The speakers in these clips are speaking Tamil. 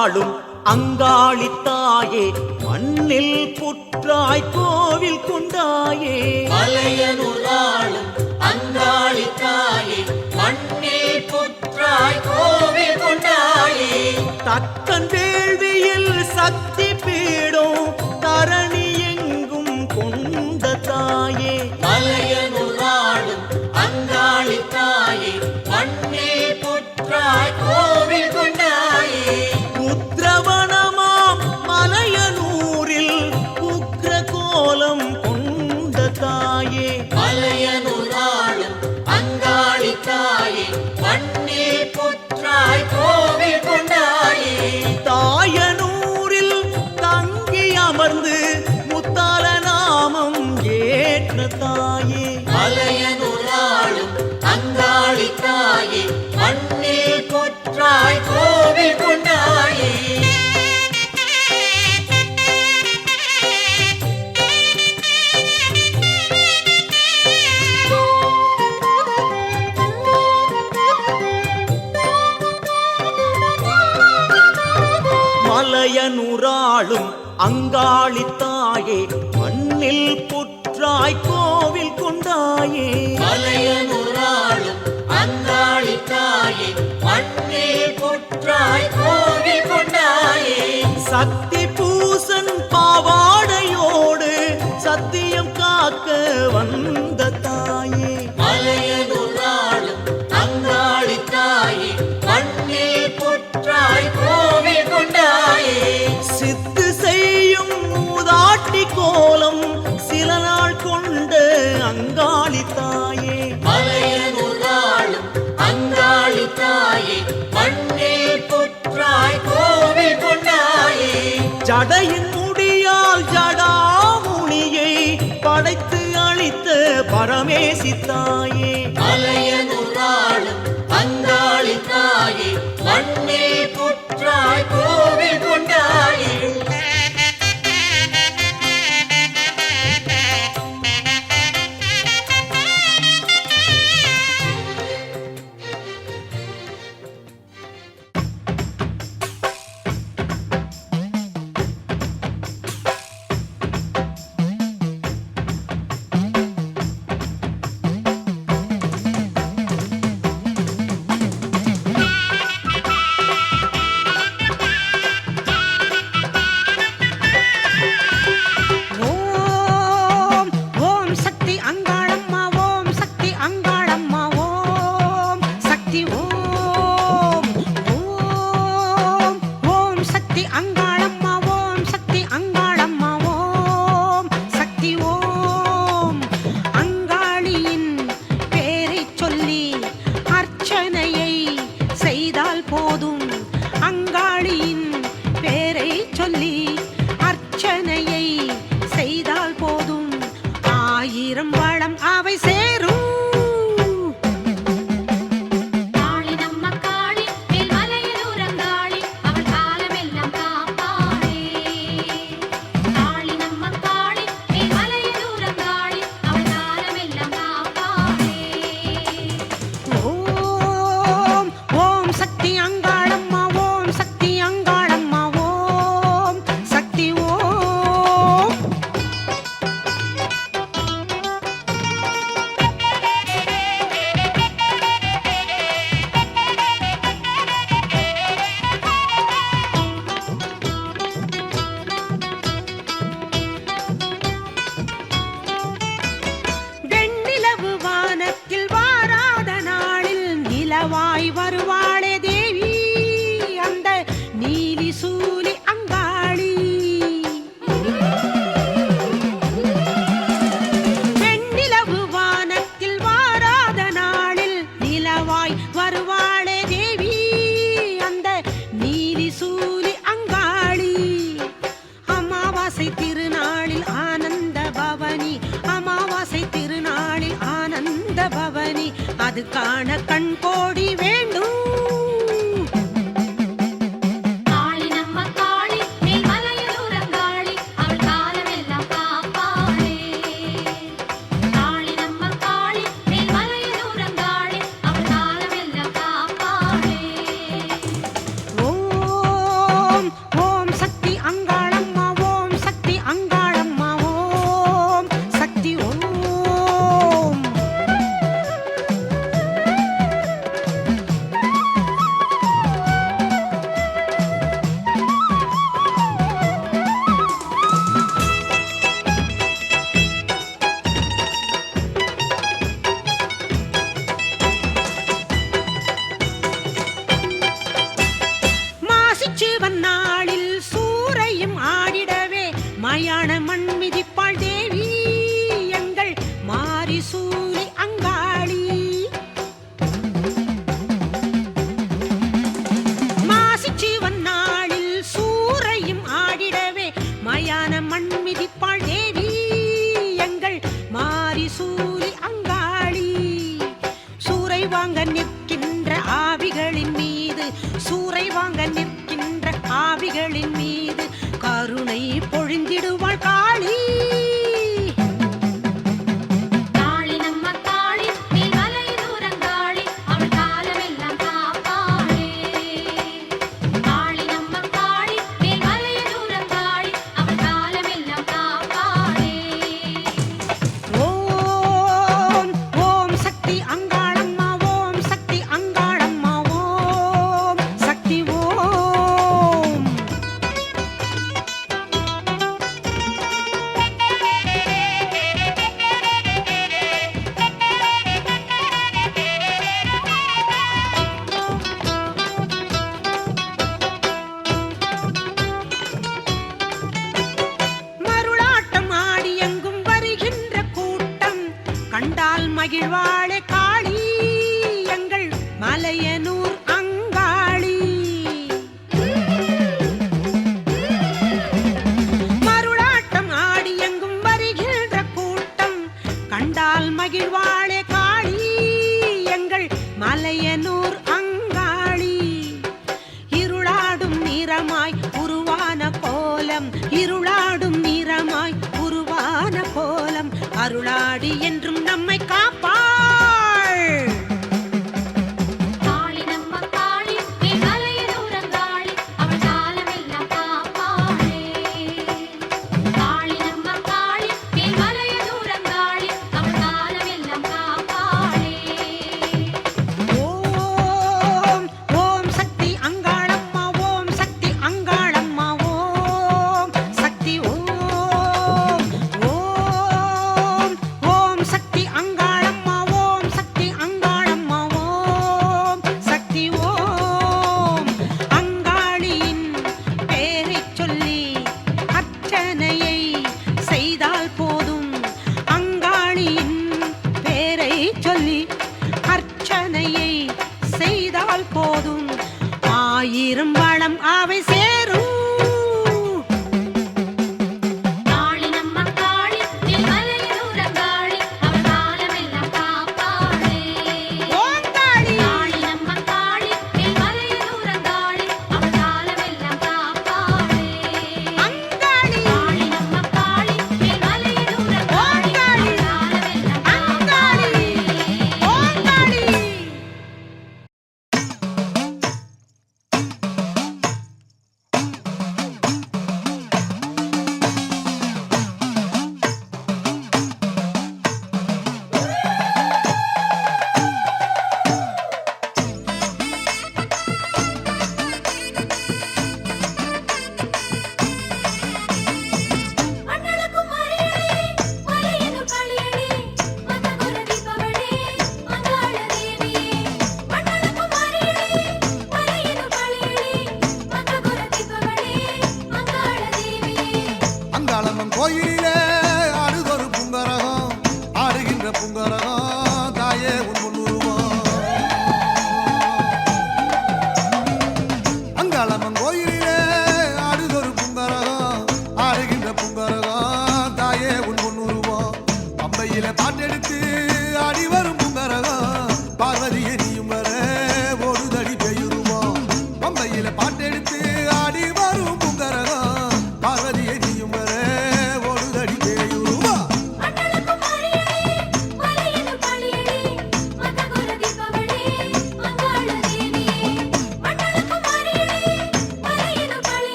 ஆளும் அங்காளித்தாயே மண்ணில் புற்றாய் கோவில் கொண்டாயே. மலையனுளாளும் அங்காளித்தாயே மண்ணில் புற்றாய் கோவில் கொண்டாயே. தக்கன் வேள்வியில் சக்தி பங்காளி தாயே மண்ணில் புற்றாய் கோவில் கொண்டாயே. மலையனுராளும் அங்காளி தாயே மண்ணில் புற்றாய் கோவில் கொண்டாயே. சக்தி பூசன் பாவாடையோடு சத்தியம் காக்க வந்த தாய் सिताई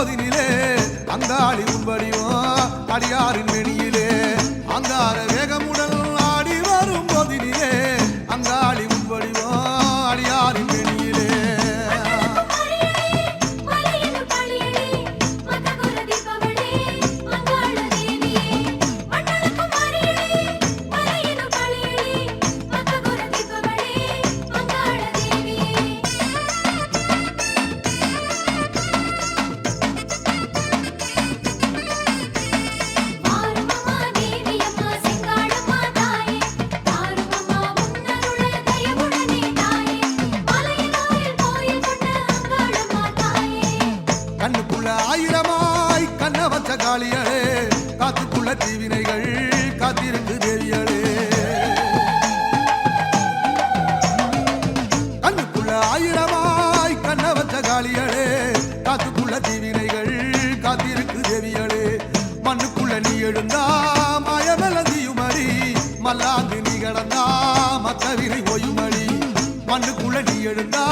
சோதினிலே அந்த அடி உன் வடிவம் அடியாரின் வெளி காவிரி ஒயுமணி மண்ணுக்குள்ள நீ எழுந்தா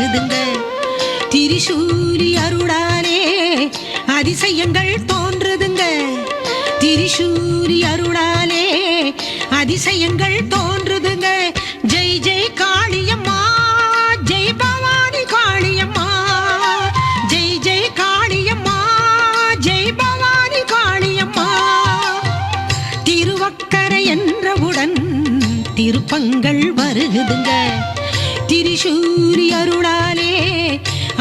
வருதுங்க திரிசூரி அருளாலே அதிசயங்கள் தோன்றுதுங்க. திரிசூரி அருளாலே அதிசயங்கள் தோன்றுதுங்க. ஜெய் ஜெய் காளியம்மா ஜெய் பவானி காளியம்மா. ஜெய் ஜெய் காளியம்மா ஜெய் பவானி காளியம்மா. திருவக்கரை என்றவுடன் திருப்பங்கள் வருகுதுங்க. திரிசூரி அருளாலே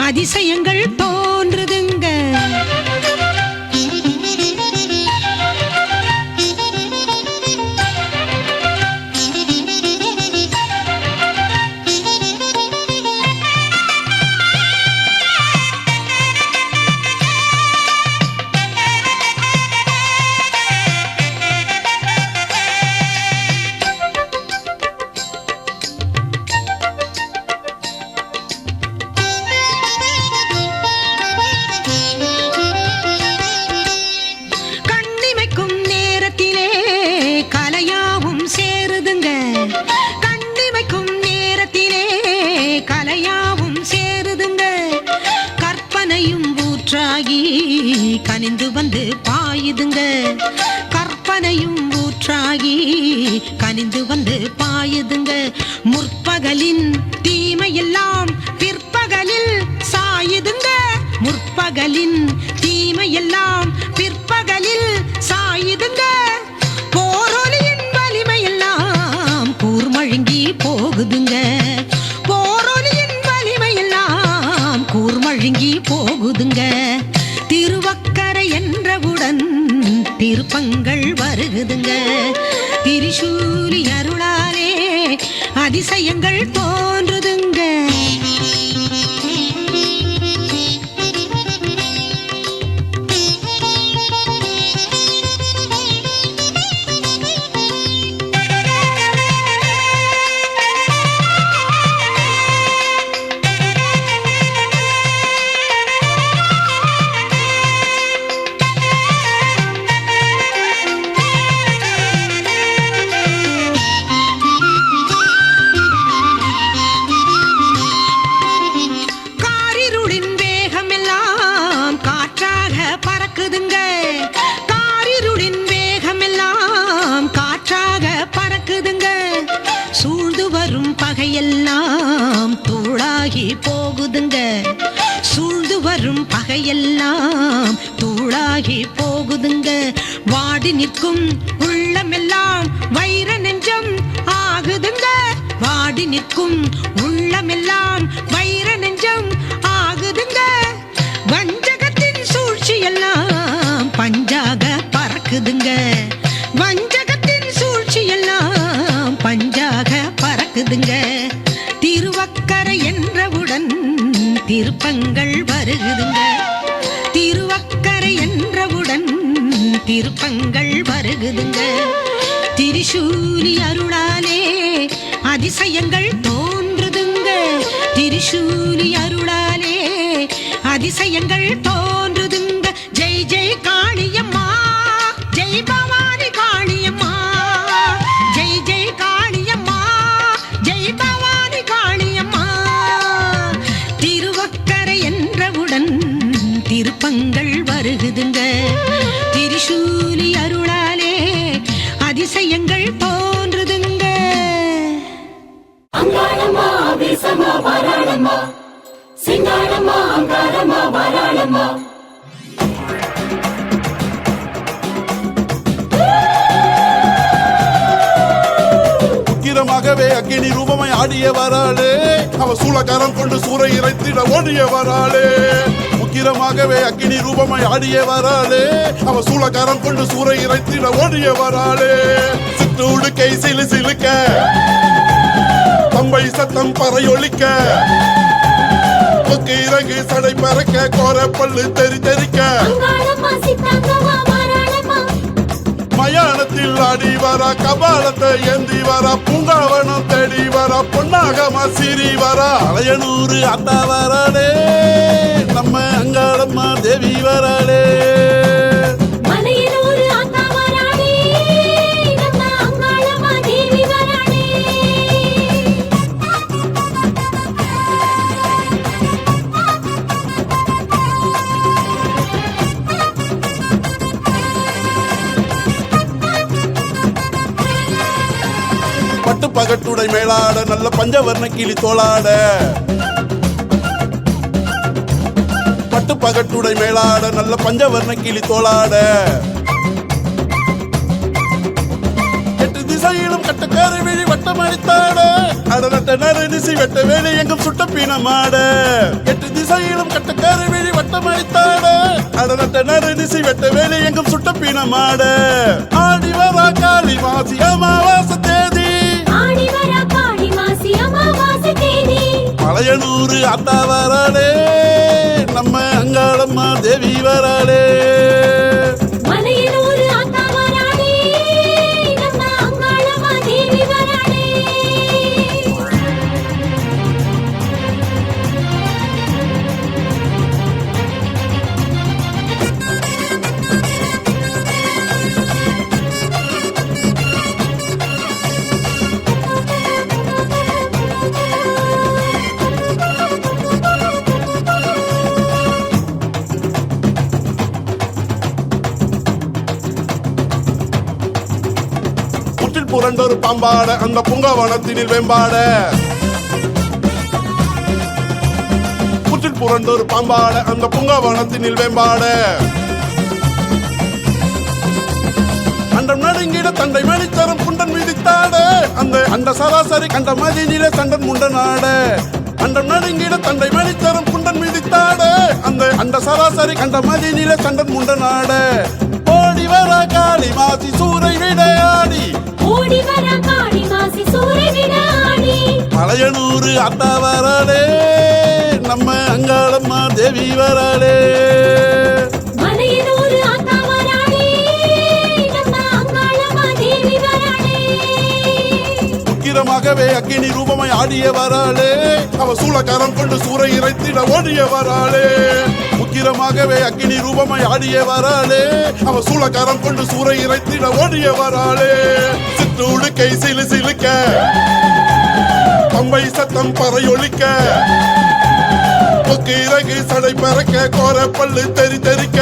அதிசயங்கள் தோன்றுதுங்க. திருவக்கரை திருப்பங்கள் வருகுதுங்க. திரிசூலி அருளாலே அதிசயங்கள் தோன்றுதுங்க. எல்லாம் தூளாகி போகுதுங்க. வாடி நிற்கும் உள்ளமெல்லாம் வைர நெஞ்சம் ஆகுதுங்க. வாடி நிற்கும் உள்ளமெல்லாம் வைர நெஞ்சம் ஆகுதுங்க. வஞ்சகத்தின் சூழ்ச்சி எல்லாம் பஞ்சாக பறக்குதுங்க. திருப்பங்கள் வருகுதுங்க. திருவக்கரை என்றவுடன் திருப்பங்கள் வருகுதுங்க. திரிசூலி அருளாலே அதிசயங்கள் தோன்றுதுங்க. திரிசூலி அருளாலே அதிசயங்கள் தோன்று ஆகவே அக்கினி ரூபமாய் ஆடிய வராளே. அவ சூளக்காரம் கொண்டு சூறை இறைத்திட ஓடிய வராளே. சிட்டு கை சிலு சிலுக்க. தம்பை சத்தம் பறையொலிக்க கொக்கு இறங்கு சடை பறக்க கோர பல்லு தெரி தெரிக்க மயானத்தில் ஆடி வர கபாலத்தை ஏந்தி வர பூங்காவனம் தேடி வர பொன்னாகமா சிரி வர. அலையனூறு அத்தா வரானே நம்ம அங்காளம்மா தேவி வராளே. பட்டு பகட்டுடை மேலாட நல்ல பஞ்சவர்ண கிளி தோளாட. பட்டு பகட்டுடை மேலாட நல்ல பஞ்சவர்ண கிளி தோளாட. எட்டு திசையிலும் கட்டக்காரி விழி வட்டம் அடித்தாட. அடநட்ட நரநிசி வெட்ட வேலை எங்கும் சுட்ட பீனமாட எட்டு திசையிலும் கட்டக்காரி விழி வட்டம் அடித்தாட. அடநட்ட நரநிசி வெட்ட வேலை எங்கும் சுட்ட பீனமாட ஆடி வரா காளி மாசி அமாவாசை தேதி. ஆடி வர தேவி வராளே புரண்டொரு பாம்பாட அந்த புங்கவனத்தினில் வெம்பாட புற்றில் புரண்டொரு பாம்பாட அந்த புங்கவனத்தினில் வெம்பாட அண்டம் நடுங்கிட தண்டை மணித்தரம் குண்டன் மிதித்தாட. அந்த அண்ட சராசரி கண்ட மதியில தண்டன் முண்டனாட. அண்டம் நடுங்கிட தண்டை மணித்தரம் குண்டன் மிதித்தாட. அந்த அண்ட சராசரி கண்ட மதியில தண்டன் முண்டனாட. ஓடி வர காளி மாசி சூறை விடையாடி. அத்தா மலையனூர் ஆத்தா வராளே. நம்ம அங்காளம்மா தேவி வராளே. உக்கிரமாகவே அக்கினி ரூபமாய் ஆடிய வராளே அவ சூளக்காரம் கொண்டு சூறை இறைத்திட ஓடிய வராளே. உக்கிரமாகவே அக்கினி ரூபமாய் ஆடிய வராளே. அவ சூளக்காரம் கொண்டு சூறை இறைத்திட ஓடிய வராளே. சித்து உடுக்கை சிலு சிலுக்க. பம்பை சத்தம் பறையொலிக்க. கொக்கு இறகு சடை பறக்க கோர பல்லு தெரி தெறிக்க.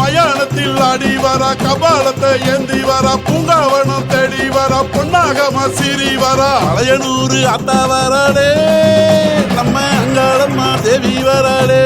மயானத்தில் ஆடி வர கபாலத்தை ஏந்தி வர பூங்காவனம் தேடி வர பொன்னாகமா சிரி வர. அலையனூர் அத்தா வராடே நம்ம வந்தாளம்மா தேவி வராளே.